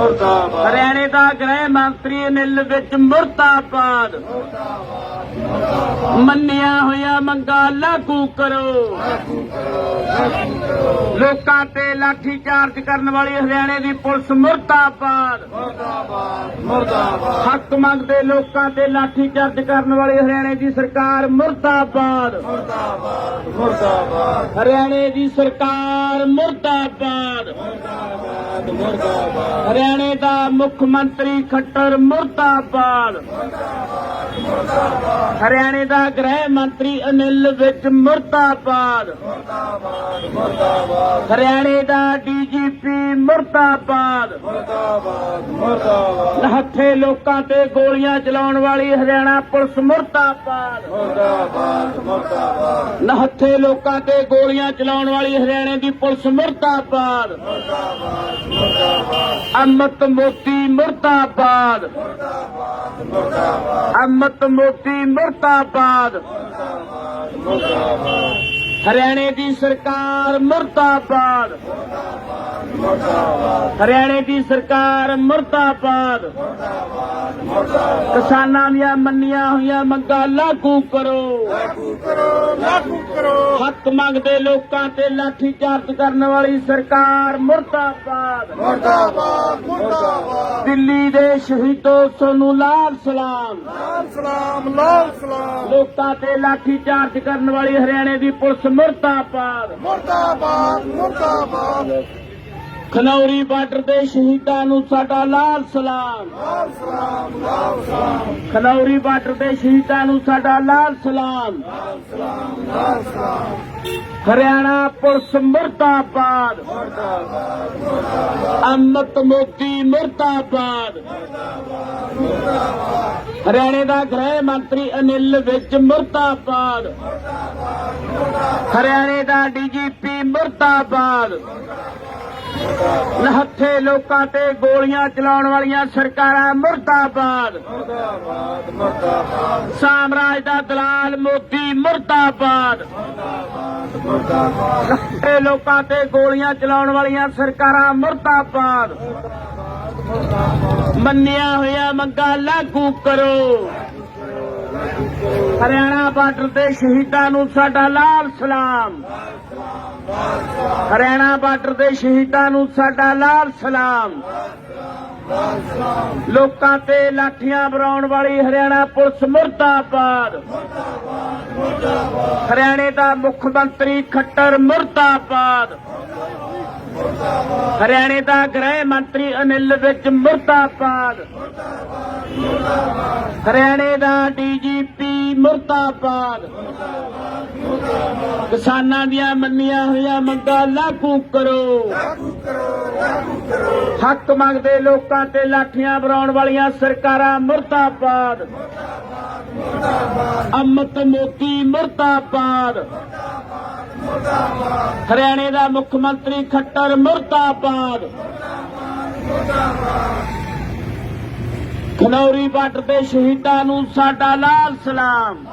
ਹਰਿਆਣੇ ਦਾ ਗ੍ਰਹਿ ਮੰਤਰੀ ਅਨਿਲ ਵਿੱਚ ਮੁਰਦਾਬਾਦ। ਮੰਨਿਆ ਹੋਇਆ ਮੰਗਾ ਲਾਗੂ ਕਰੋ। ਲੋਕਾਂ ਤੇ ਲਾਠੀ ਚਾਰਜ ਕਰਨ ਵਾਲੀ ਹਰਿਆਣੇ ਦੀ ਪੁਲਿਸ ਮੁਰਦਾਬਾਦ। ਹੱਕ ਮੰਗਦੇ ਲੋਕਾਂ ਤੇ ਲਾਠੀ ਚਾਰਜ ਕਰਨ ਵਾਲੀ ਹਰਿਆਣੇ ਦੀ ਸਰਕਾਰ ਮੁਰਦਾਬਾਦ। ਹਰਿਆਣੇ ਦੀ ਸਰਕਾਰ ਮੁਰਦਾਬਾਦ। ਹਰਿਆਣੇ ਦਾ ਮੁੱਖ ਮੰਤਰੀ ਖੱਟਰ ਮੁਰਦਾਬਾਦ। ਹਰਿਆਣੇ ਦਾ ਗ੍ਰਹਿ ਮੰਤਰੀ ਅਨਿਲ ਵਿੱਚ ਮੁਰਦਾਬਾਦ। ਹਰਿਆਣੇ ਦਾ ਡੀਜੀਪੀ ਮੁਰਦਾਬਾਦ। ਮੁਰਦਾਬਾਦ ਮੁਰਦਾਬਾਦ। ਹੱਥੇ ਲੋਕਾਂ ਤੇ ਗੋਲੀਆਂ ਚਲਾਉਣ ਵਾਲੀ ਹਰਿਆਣਾ ਪੁਲਿਸ ਮੁਰਦਾਬਾਦ। ਮੁਰਦਾਬਾਦ ਮੁਰਦਾਬਾਦ। ਨਹੱਥੇ ਲੋਕਾਂ ਤੇ ਗੋਲੀਆਂ ਚਲਾਉਣ ਵਾਲੀ ਹਰਿਆਣੇ ਦੀ ਪੁਲਿਸ ਮੁਰਦਾਬਾਦ। ਮੁਰਦਾਬਾਦ ਮੁਰਦਾਬਾਦ। ਅਮਤ ਮੋਤੀ ਮੁਰਦਾਬਾਦ। ਮੁਰਦਾਬਾਦ ਅਮਤ ਮੋਤੀ ਮੁਰਦਾਬਾਦ ਮੁਰਦਾਬਾਦ। ਹਰਿਆਣੇ ਦੀ ਸਰਕਾਰ ਮੁਰਦਾਬਾਦ। ਹਰਿਆਣੇ ਦੀ ਸਰਕਾਰ ਮੁਰਦਾਬਾਦ। ਕਿਸਾਨਾਂ ਦੀਆਂ ਮੰਨੀਆਂ ਹੋਈਆਂ ਮੰਗਾਂ ਲਾਗੂ ਕਰੋ। ਲਾਗੂ ਕਰੋ। ਲਾਗੂ ਕਰੋ ਹੱਕ ਮੰਗਦੇ ਲੋਕਾਂ ਤੇ ਲਾਠੀ ਚਾਰਜ ਕਰਨ ਵਾਲੀ ਸਰਕਾਰ ਮੁਰਦਾਬਾਦ। ਮੁਰਦਾਬਾਦ ਮੁਰਦਾਬਾਦ। ਦਿੱਲੀ ਦੇ ਸ਼ਹੀਦੋ ਸੋਨੂੰ ਲਾਲ ਸਲਾਮ। ਲਾਲ ਸਲਾਮ ਲਾਲ ਸਲਾਮ। ਲੋਕਾਂ ਤੇ ਲਾਠੀ ਚਾਰਜ ਕਰਨ ਵਾਲੀ ਹਰਿਆਣੇ ਦੀ ਪੁਲਿਸ ਮੁਰਦਾਬਾਦ। ਮੁਰਦਾਬਾਦ ਮੁਰਦਾਬਾਦ। ਖਨੌਰੀ ਬਾਰਡਰ ਦੇ ਸ਼ਹੀਦਾਂ ਨੂੰ ਸਾਡਾ ਲਾਲ ਸਲਾਮ। ਲਾਲ ਸਲਾਮ ਲਾਲ ਸਲਾਮ। ਖਨੌਰੀ ਬਾਰਡਰ ਦੇ ਸ਼ਹੀਦਾਂ ਨੂੰ ਸਾਡਾ ਲਾਲ ਸਲਾਮ। ਲਾਲ ਸਲਾਮ ਹਰਿਆਣਾ ਪੁਲਿਸ ਮੁਰਦਾਬਾਦ। ਅਮਤ ਮੋਦੀ ਮੁਰਦਾਬਾਦ। ਹਰਿਆਣੇ ਦਾ ਗ੍ਰਹਿ ਮੰਤਰੀ ਅਨਿਲ ਵਿੱਚ ਮੁਰਦਾਬਾਦ। ਹਰਿਆਣੇ ਦਾ ਡੀਜੀਪੀ ਮੁਰਤਾਬਾਦ ਨਹੱਥੇ ਲੋਕਾਂ ਤੇ ਗੋਲੀਆਂ ਚਲਾਉਣ ਵਾਲੀਆਂ ਸਰਕਾਰਾਂ ਮੁਰਦਾਬਾਦ। ਮੁਰਦਾਬਾਦ ਮੁਰਦਾਬਾਦ ਸਾਮਰਾਜ ਦਾ ਦਲਾਲ ਮੋਦੀ ਮੁਰਦਾਬਾਦ। ਮੁਰਦਾਬਾਦ ਨਹੱਥੇ ਲੋਕਾਂ ਤੇ ਗੋਲੀਆਂ ਚਲਾਉਣ ਵਾਲੀਆਂ ਸਰਕਾਰਾਂ ਮੁਰਦਾਬਾਦ। ਮੰਨਿਆ ਹੋਇਆ ਮੰਗਾ ਲਾਗੂ ਕਰੋ। ਹਰਿਆਣਾ ਬਾਰਡਰ ਦੇ ਸ਼ਹੀਦਾਂ ਨੂੰ ਸਾਡਾ ਲਾਲ ਸਲਾਮ। ਹਰਿਆਣਾ ਬਾਰਡਰ ਦੇ ਸ਼ਹੀਦਾਂ ਨੂੰ ਸਾਡਾ ਲਾਲ ਸਲਾਮ। ਲੋਕਾਂ ਤੇ ਲਾਠੀਆਂ ਬਰਾਉਣ ਵਾਲੀ ਹਰਿਆਣਾ ਪੁਲਿਸ ਮੁਰਦਾਬਾਦ। ਹਰਿਆਣੇ ਦਾ ਮੁੱਖ ਮੰਤਰੀ ਖੱਟਰ ਮੁਰਦਾਬਾਦ। ਹਰਿਆਣੇ ਦਾ ਗ੍ਰਹਿ ਮੰਤਰੀ ਅਨਿਲ ਵਿੱਚ ਮੁਰਦਾਬਾਦ। ਹਰਿਆਣੇ ਦਾ ਡੀਜੀਪੀ ਮੁਰਦਾਬਾਦ। ਕਿਸਾਨਾਂ ਦੀਆਂ ਮੰਨੀਆਂ ਹੋਈਆਂ ਮੰਗਾਂ ਲਾਗੂ ਕਰੋ। ਹੱਕ ਮੰਗਦੇ ਲੋਕਾਂ ਤੇ ਲਾਠੀਆਂ ਬਰਾਉਣ ਵਾਲੀਆਂ ਸਰਕਾਰਾਂ ਮੁਰਦਾਬਾਦ। ਅਮਤ ਮੋਦੀ ਮੁਰਦਾਬਾਦ। ਹਰਿਆਣੇ ਦਾ ਮੁੱਖ ਮੰਤਰੀ ਖੱਟਰ ਮੁਰਦਾਬਾਦ। ਖਨੌਰੀ ਬਾਰਡਰ ਦੇ ਸ਼ਹੀਦਾਂ ਨੂੰ ਸਾਡਾ ਲਾਲ ਸਲਾਮ।